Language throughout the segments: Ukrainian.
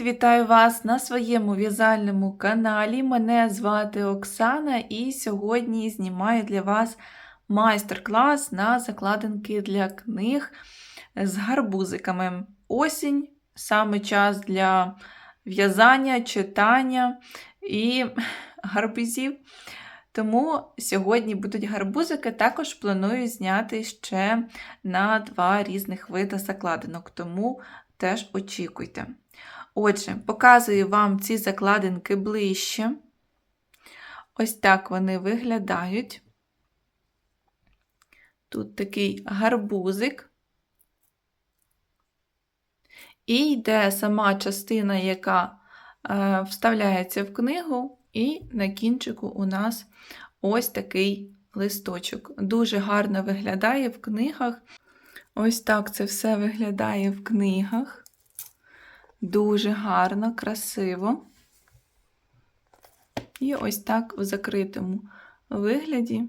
Вітаю вас на своєму в'язальному каналі. Мене звати Оксана, і сьогодні знімаю для вас майстер-клас на закладинки для книг з гарбузиками. Осінь саме час для в'язання, читання і гарбузів. Тому сьогодні будуть гарбузики, також планую зняти ще на два різних види закладинок, тому теж очікуйте. Отже, показую вам ці закладинки ближче. Ось так вони виглядають. Тут такий гарбузик. І йде сама частина, яка е, вставляється в книгу, і на кінчику у нас ось такий листочок. Дуже гарно виглядає в книгах. Ось так це все виглядає в книгах. Дуже гарно, красиво. І ось так в закритому вигляді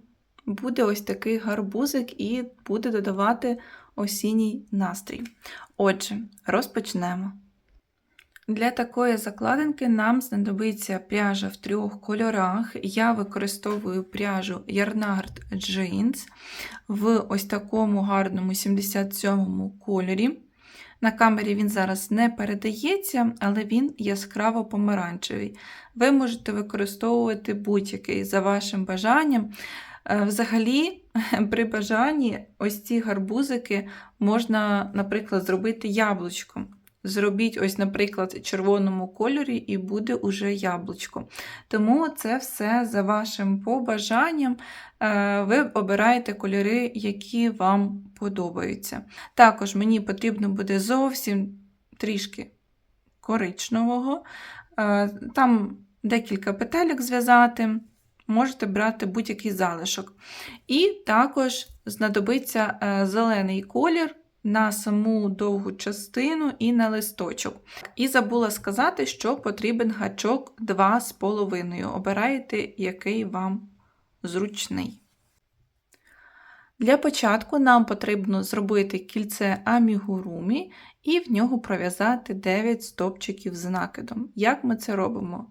буде ось такий гарбузик і буде додавати осінній настрій. Отже, розпочнемо. Для такої закладинки нам знадобиться пряжа в трьох кольорах. Я використовую пряжу Yarnard Jeans в ось такому гарному 77-му кольорі. На камері він зараз не передається, але він яскраво помаранчевий. Ви можете використовувати будь-який за вашим бажанням. Взагалі, при бажанні ось ці гарбузики можна, наприклад, зробити яблучком. Зробіть, ось, наприклад, червоному кольорі, і буде уже яблучко. Тому це все за вашим побажанням. Ви обираєте кольори, які вам подобаються. Також мені потрібно буде зовсім трішки коричневого. Там декілька петелек зв'язати. Можете брати будь-який залишок. І також знадобиться зелений колір на саму довгу частину і на листочок. І забула сказати, що потрібен гачок 2,5. Обирайте, який вам зручний. Для початку нам потрібно зробити кільце амігурумі і в нього пров'язати 9 стопчиків з накидом. Як ми це робимо?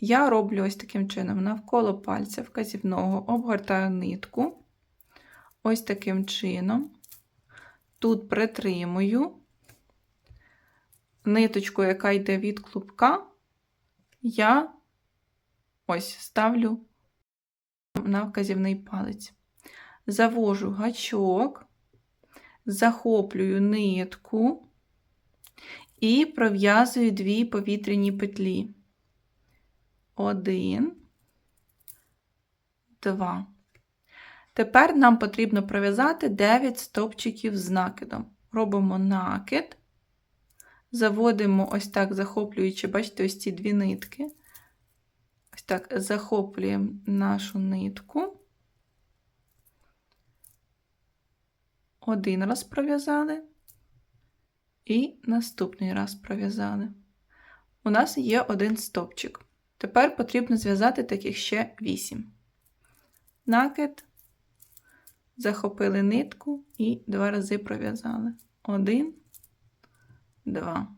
Я роблю ось таким чином: навколо пальця вказівного обгортаю нитку, ось таким чином. Тут притримую ниточку, яка йде від клубка, я ось ставлю на вказівний палець. Завожу гачок, захоплюю нитку і пров'язую дві повітряні петлі. Один, два. Тепер нам потрібно пров'язати 9 стовпчиків з накидом. Робимо накид, заводимо ось так, захоплюючи, бачите, ось ці дві нитки. Ось так захоплюємо нашу нитку. Один раз пров'язали, і наступний раз пров'язали. У нас є один стовпчик. Тепер потрібно зв'язати таких ще 8. Накид захопили нитку і два рази пров'язали. Один, два.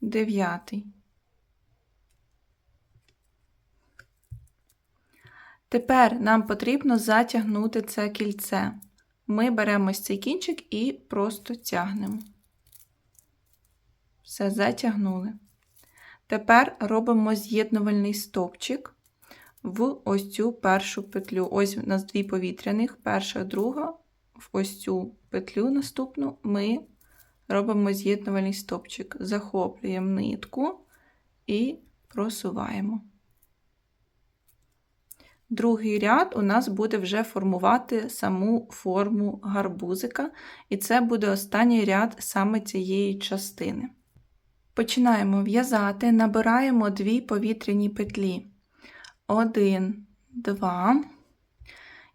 Дев'ятий. Тепер нам потрібно затягнути це кільце. Ми беремо ось цей кінчик і просто тягнемо. Все затягнули. Тепер робимо з'єднувальний стовпчик в ось цю першу петлю. Ось у нас дві повітряних, перша, друга, в ось цю петлю наступну ми робимо з'єднувальний стопчик, захоплюємо нитку і просуваємо. Другий ряд у нас буде вже формувати саму форму гарбузика, і це буде останній ряд саме цієї частини. Починаємо в'язати, набираємо дві повітряні петлі. Один, два.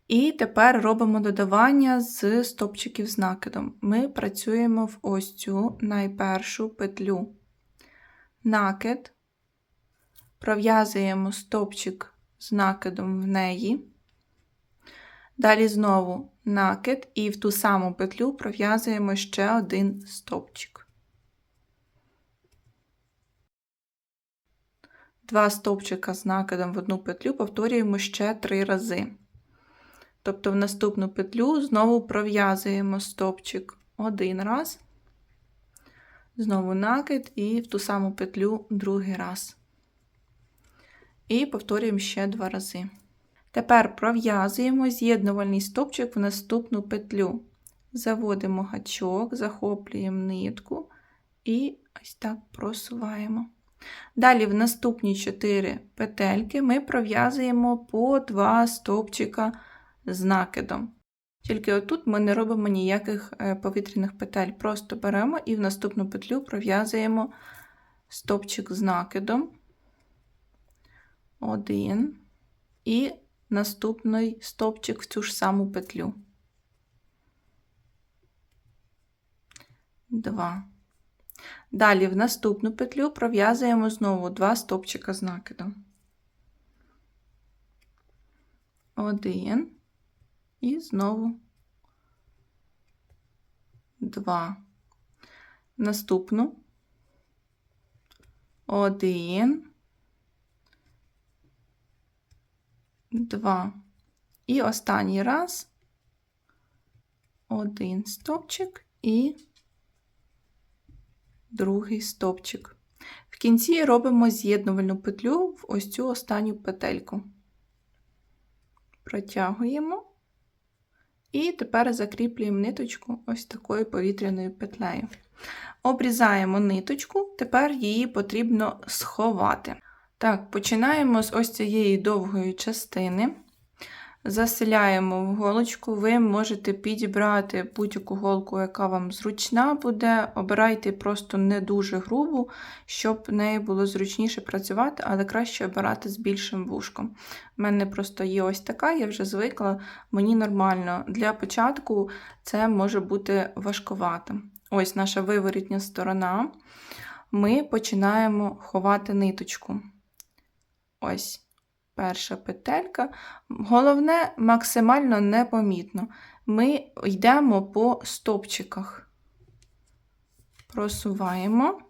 І тепер робимо додавання з стопчиків з накидом. Ми працюємо в ось цю найпершу петлю. Накид, пров'язуємо стопчик з накидом в неї. Далі знову накид і в ту саму петлю пров'язуємо ще один стовпчик. Два стовпчика з накидом в одну петлю повторюємо ще три рази. Тобто в наступну петлю знову пров'язуємо стовпчик один раз, знову накид і в ту саму петлю другий раз. І повторюємо ще два рази. Тепер пров'язуємо з'єднувальний стовпчик в наступну петлю. Заводимо гачок, захоплюємо нитку і ось так просуваємо. Далі в наступні 4 петельки ми пров'язуємо по 2 стовпчика з накидом. Тільки отут ми не робимо ніяких е, повітряних петель, просто беремо і в наступну петлю пров'язуємо стовпчик з накидом. Один. І наступний стовпчик в цю ж саму петлю. Два. Далі в наступну петлю пров'язуємо знову два стовпчика з накидом. Один і знову два. Наступну один, два. І останній раз один стовпчик і другий стовпчик. В кінці робимо з'єднувальну петлю в ось цю останню петельку. Протягуємо і тепер закріплюємо ниточку ось такою повітряною петлею. Обрізаємо ниточку, тепер її потрібно сховати. Так, починаємо з ось цієї довгої частини. Заселяємо в голочку, ви можете підібрати будь-яку голку, яка вам зручна буде. Обирайте просто не дуже грубу, щоб нею було зручніше працювати, але краще обирати з більшим вушком. У мене просто є ось така, я вже звикла, мені нормально. Для початку це може бути важковато. Ось наша виворітня сторона. Ми починаємо ховати ниточку. Ось перша петелька. Головне, максимально непомітно. Ми йдемо по стопчиках, просуваємо.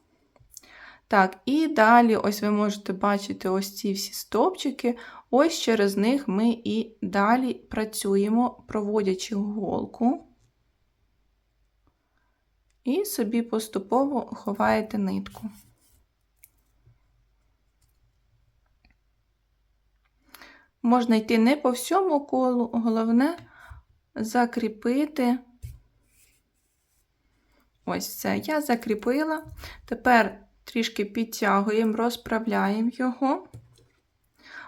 Так, і далі, ось ви можете бачити ось ці всі стопчики, ось через них ми і далі працюємо, проводячи голку. І собі поступово ховаєте нитку. Можна йти не по всьому колу, головне закріпити. Ось все. Я закріпила. Тепер трішки підтягуємо, розправляємо його.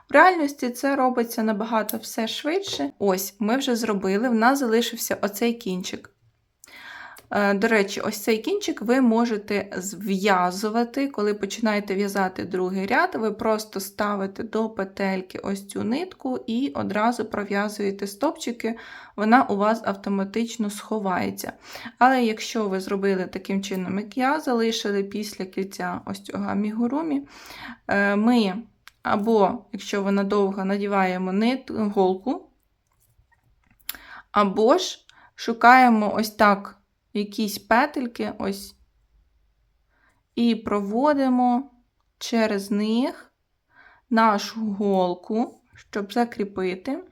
В реальності це робиться набагато все швидше. Ось, ми вже зробили, в нас залишився оцей кінчик. Е, до речі, ось цей кінчик ви можете зв'язувати, коли починаєте в'язати другий ряд, ви просто ставите до петельки ось цю нитку і одразу пров'язуєте стопчики, вона у вас автоматично сховається. Але якщо ви зробили таким чином, як я, залишили після кільця ось цього амігурумі, е, ми або, якщо вона довга, надіваємо нит, голку, або ж шукаємо ось так якісь петельки ось, і проводимо через них нашу голку, щоб закріпити.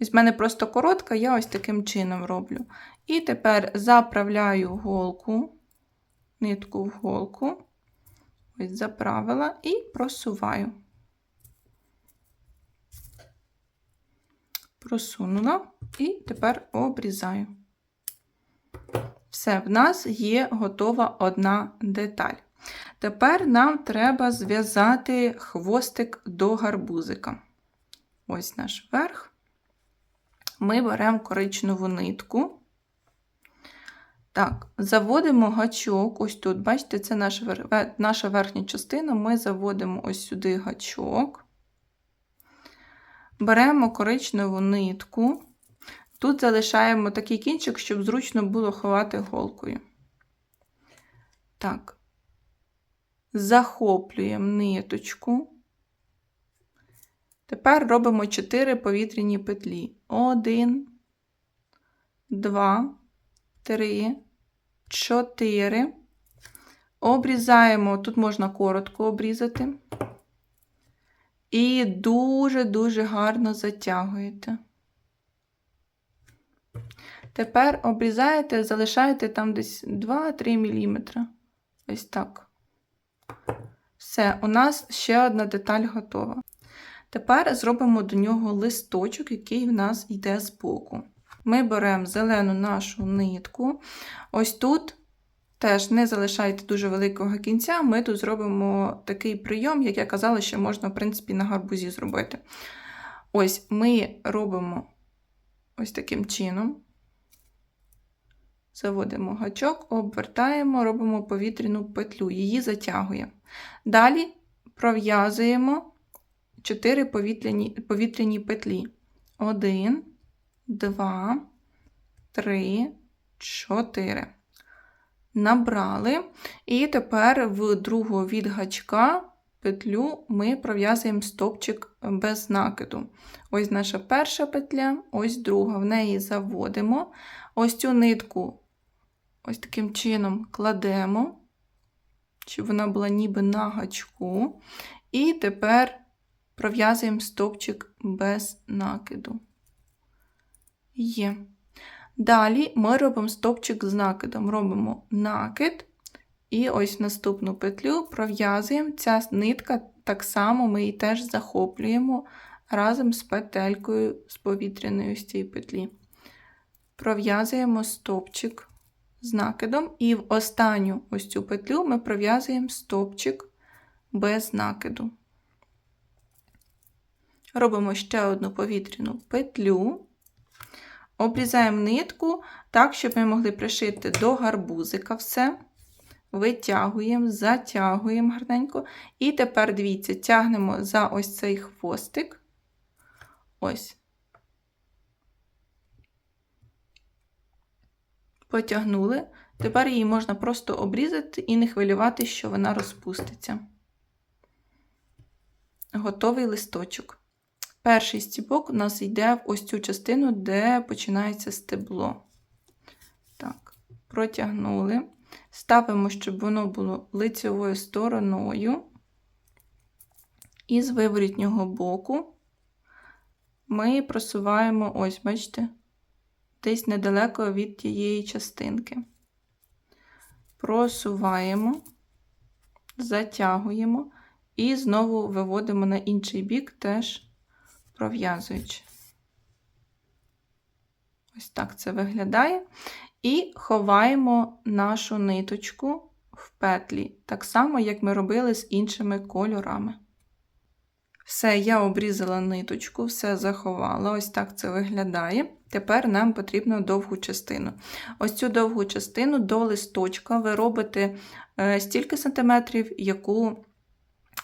Ось в мене просто коротка, я ось таким чином роблю. І тепер заправляю голку, нитку в голку, ось заправила і просуваю. Просунула і тепер обрізаю. Все, в нас є готова одна деталь. Тепер нам треба зв'язати хвостик до гарбузика. Ось наш верх. Ми беремо коричневу нитку. Так, заводимо гачок, ось тут, бачите, це наша верхня частина, ми заводимо ось сюди гачок, беремо коричневу нитку. Тут залишаємо такий кінчик, щоб зручно було ховати голкою. Так, захоплюємо ниточку. Тепер робимо 4 повітряні петлі. Один, два, три, чотири. Обрізаємо, тут можна коротко обрізати. І дуже-дуже гарно затягуєте. Тепер обрізаєте, залишаєте там десь 2-3 мм. Ось так. Все, у нас ще одна деталь готова. Тепер зробимо до нього листочок, який в нас йде збоку. Ми беремо зелену нашу нитку. Ось тут теж не залишайте дуже великого кінця. Ми тут зробимо такий прийом, як я казала, що можна, в принципі, на гарбузі зробити. Ось ми робимо ось таким чином. Заводимо гачок, обвертаємо, робимо повітряну петлю, її затягуємо. Далі пров'язуємо 4 повітряні, повітряні петлі. 1, 2, 3, 4. Набрали. І тепер в другу від гачка петлю ми пров'язуємо стопчик без накиду. Ось наша перша петля, ось друга. В неї заводимо. Ось цю нитку ось таким чином кладемо, щоб вона була ніби на гачку. І тепер пров'язуємо стовпчик без накиду. Є. Далі ми робимо стовпчик з накидом. Робимо накид, і ось наступну петлю пров'язуємо. Ця нитка так само ми її теж захоплюємо разом з петелькою з повітряною з цієї петлі. Пров'язуємо стовпчик з накидом, і в останню ось цю петлю ми пров'язуємо стовпчик без накиду. Робимо ще одну повітряну петлю, обрізаємо нитку так, щоб ми могли пришити до гарбузика все. Витягуємо, затягуємо гарненько. І тепер, дивіться, тягнемо за ось цей хвостик. Ось. Потягнули. Тепер її можна просто обрізати і не хвилювати, що вона розпуститься. Готовий листочок. Перший стібок у нас йде в ось цю частину, де починається стебло. Так, протягнули. Ставимо, щоб воно було лицевою стороною. І з виворітнього боку ми просуваємо, ось, бачите, десь недалеко від тієї частинки. Просуваємо, затягуємо і знову виводимо на інший бік, теж пров'язуючи. Ось так це виглядає. І ховаємо нашу ниточку в петлі, так само, як ми робили з іншими кольорами. Все, я обрізала ниточку, все заховала. Ось так це виглядає. Тепер нам потрібно довгу частину. Ось цю довгу частину до листочка ви робите е, стільки сантиметрів, яку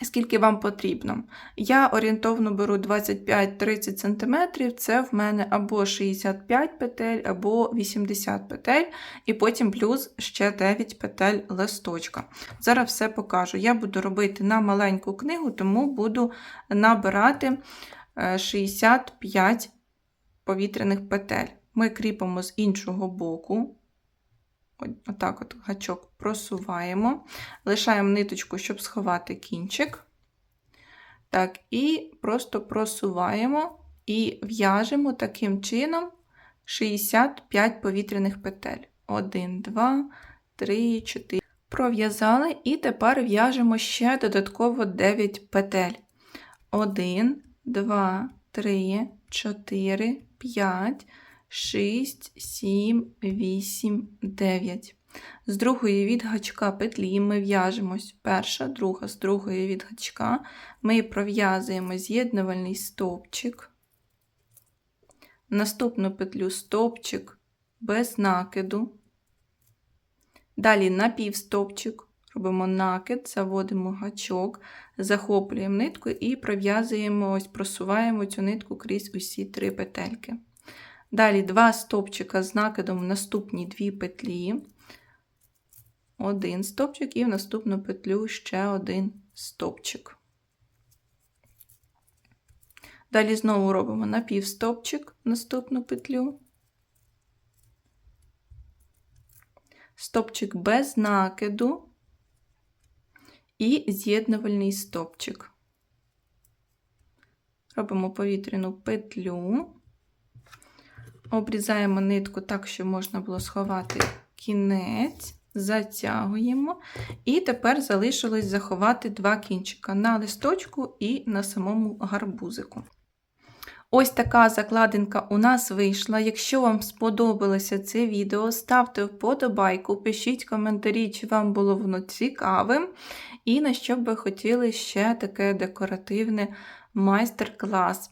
скільки вам потрібно. Я орієнтовно беру 25-30 см, це в мене або 65 петель, або 80 петель, і потім плюс ще 9 петель листочка. Зараз все покажу. Я буду робити на маленьку книгу, тому буду набирати 65 е, повітряних петель. Ми кріпимо з іншого боку. Отак от гачок просуваємо, лишаємо ниточку, щоб сховати кінчик. Так, І просто просуваємо і в'яжемо таким чином 65 повітряних петель. 1, 2, 3, 4. Пров'язали, і тепер в'яжемо ще додатково 9 петель. 1, 2, 3, 4, 5. 6, 7, 8, 9. З другої від гачка петлі ми в'яжемось перша, друга, з другої від гачка ми пров'язуємо з'єднувальний стовпчик, наступну петлю стовпчик без накиду. Далі напівстовпчик, робимо накид, заводимо гачок, захоплюємо нитку і пров'язуємо, ось просуваємо цю нитку крізь усі три петельки. Далі два стопчика з накидом в наступні дві петлі, один стопчик і в наступну петлю ще один стопчик. Далі знову робимо напівстопчик в наступну петлю. стопчик без накиду і з'єднувальний стопчик. Робимо повітряну петлю, обрізаємо нитку так, щоб можна було сховати кінець, затягуємо. І тепер залишилось заховати два кінчика на листочку і на самому гарбузику. Ось така закладинка у нас вийшла. Якщо вам сподобалося це відео, ставте вподобайку, пишіть коментарі, чи вам було воно цікавим, і на що б ви хотіли ще таке декоративне майстер-клас.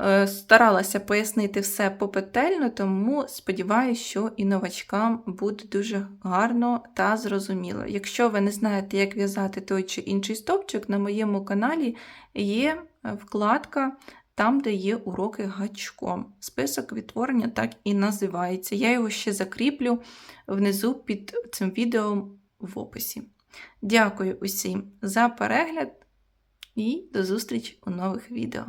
Е, Старалася пояснити все попетельно, тому сподіваюся, що і новачкам буде дуже гарно та зрозуміло. Якщо ви не знаєте, як в'язати той чи інший стовпчик, на моєму каналі є вкладка там, де є уроки гачком. Список відтворення так і називається. Я його ще закріплю внизу під цим відео в описі. Дякую усім за перегляд і до зустрічі у нових відео.